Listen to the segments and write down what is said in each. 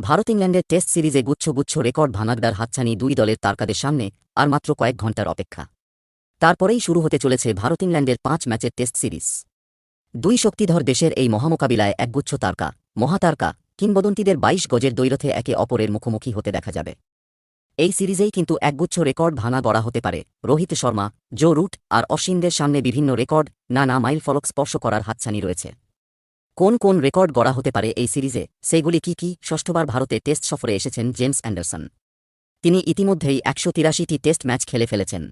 ভারত ইংল্যান্ডের টেস্ট সিরিজে গুচ্ছ গুচ্ছ রেকর্ড ভাঙাগড়ার হাতছানি দুই দলের তারকাদের সামনে আর মাত্র কয়েক ঘণ্টার অপেক্ষা। তারপরেই শুরু হতে চলেছে ভারত ইংল্যান্ডের পাঁচ ম্যাচের টেস্ট সিরিজ। দুই শক্তিধর দেশের এই মহামোকাবিলায় একগুচ্ছ তারকা, মহাতারকা, কিংবদন্তিদের বাইশ গজের দৈরথে একে অপরের মুখোমুখি হতে দেখা যাবে। এই সিরিজেই কিন্তু একগুচ্ছ রেকর্ড ভাঙা গড়া হতে পারে। রোহিত শর্মা, জো রুট আর অশ্বিনদের সামনে বিভিন্ন রেকর্ড, নানা মাইল ফলক স্পর্শ করার হাতছানি রয়েছে। কোন কোন রেকর্ড গড়া হতে পারে এই সিরিজে সেগুলি কি কি? ষষ্ঠবার ভারতে টেস্ট সফরে এসেছেন জেমস অ্যান্ডারসন। তিনি ইতিমধ্যেই একশো তিরাশিটি টেস্ট ম্যাচ খেলে ফেলেছেন।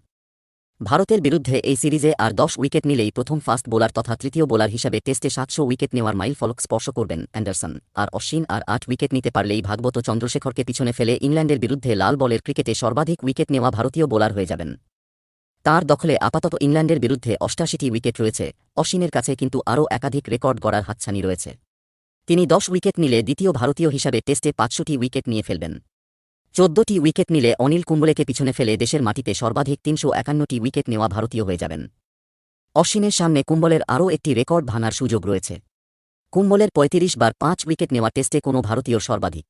ভারতের বিরুদ্ধে এই সিরিজে আর দশ উইকেট নিলেই প্রথম ফাস্ট বোলার তথা তৃতীয় বোলার হিসাবে টেস্টে সাতশো উইকেট নেওয়ার মাইল ফলক স্পর্শ করবেন অ্যান্ডারসন। আর অশ্বিন আর আট উইকেট নিতে পারলেই ভাগবত চন্দ্রশেখরকে পিছনে ফেলে ইংল্যান্ডের বিরুদ্ধে লাল বলের ক্রিকেটে সর্বাধিক উইকেট নেওয়া ভারতীয় বোলার হয়ে যাবেন। তার দখলে আপাতত ইংল্যান্ডের বিরুদ্ধে অষ্টাশিটি উইকেট রয়েছে, অশ্বিনের কাছে কিন্তু আরও একাধিক রেকর্ড গড়ার হাতছানি রয়েছে। তিনি দশ উইকেট নিলে দ্বিতীয় ভারতীয় হিসাবে টেস্টে পাঁচশোটি উইকেট নিয়ে ফেলবেন। চোদ্দটি উইকেট নিলে অনিল কুম্বলেকে পিছনে ফেলে দেশের মাটিতে সর্বাধিক তিনশো একান্নটি উইকেট নেওয়া ভারতীয় হয়ে যাবেন। অশ্বিনের সামনে কুম্বলের আরও একটি রেকর্ড ভাঙার সুযোগ রয়েছে। কুম্বলের ৩৫ বার পাঁচ উইকেট নেওয়া টেস্টে কোনো ভারতীয় সর্বাধিক।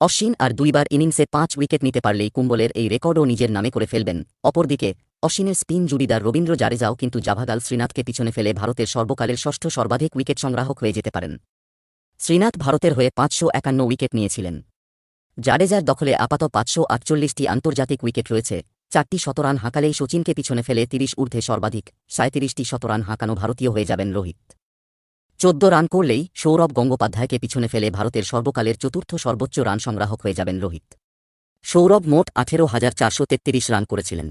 অশ্বিন আর দুইবার ইনিংসে পাঁচ উইকেট নিতে পারলেই কুম্বলের এই রেকর্ডও নিজের নামে করে ফেলবেন, অপরদিকে অশ্বিনের স্পিন জুড়িদার রবীন্দ্র জাডেজাও কিন্তু জাভাগাল শ্রীনাথকে পিছনে ফেলে ভারতের সর্বকালের ষষ্ঠ সর্বাধিক উইকেট সংগ্রাহক হয়ে যেতে পারেন। শ্রীনাথ ভারতের হয়ে পাঁচশো একান্ন উইকেট নিয়েছিলেন। জাডেজার দখলে আপাত পাঁচশো আটচল্লিশটি আন্তর্জাতিক উইকেট রয়েছে, চারটি শতরান হাঁকালেই সচিনকে পিছনে ফেলে তিরিশ ঊর্ধ্বে সর্বাধিক সাঁত্রিশটি শতরান হাঁকানো ভারতীয় হয়ে যাবেন রোহিত। চোদ্দ রান করলেই সৌরভ গঙ্গোপাধ্যায়কে পিছনে ফেলে ভারতের সর্বকালের চতুর্থ সর্বোচ্চ রান সংগ্রাহক হয়ে যাবেন রোহিত। সৌরভ মোট আঠেরো হাজার চারশো রান করেছিলেন।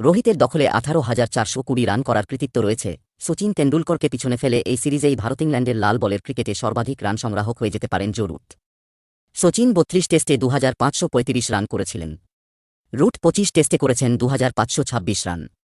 রোহিতের দখলে আঠারো হাজার চারশো কুড়ি রান করার কৃতিত্ব রয়েছে। সচিন তেন্ডুলকরকে পিছনে ফেলে এই সিরিজেই ভারত ইংল্যান্ডের লাল বলের ক্রিকেটে সর্বাধিক রান সংগ্রাহক হয়ে যেতে পারেন জরুট সচিন বত্রিশ টেস্টে দু হাজার পাঁচশো পঁয়ত্রিশ রান করেছিলেন। রুট পঁচিশ টেস্টে করেছেন দু হাজার পাঁচশো ছাব্বিশ রান।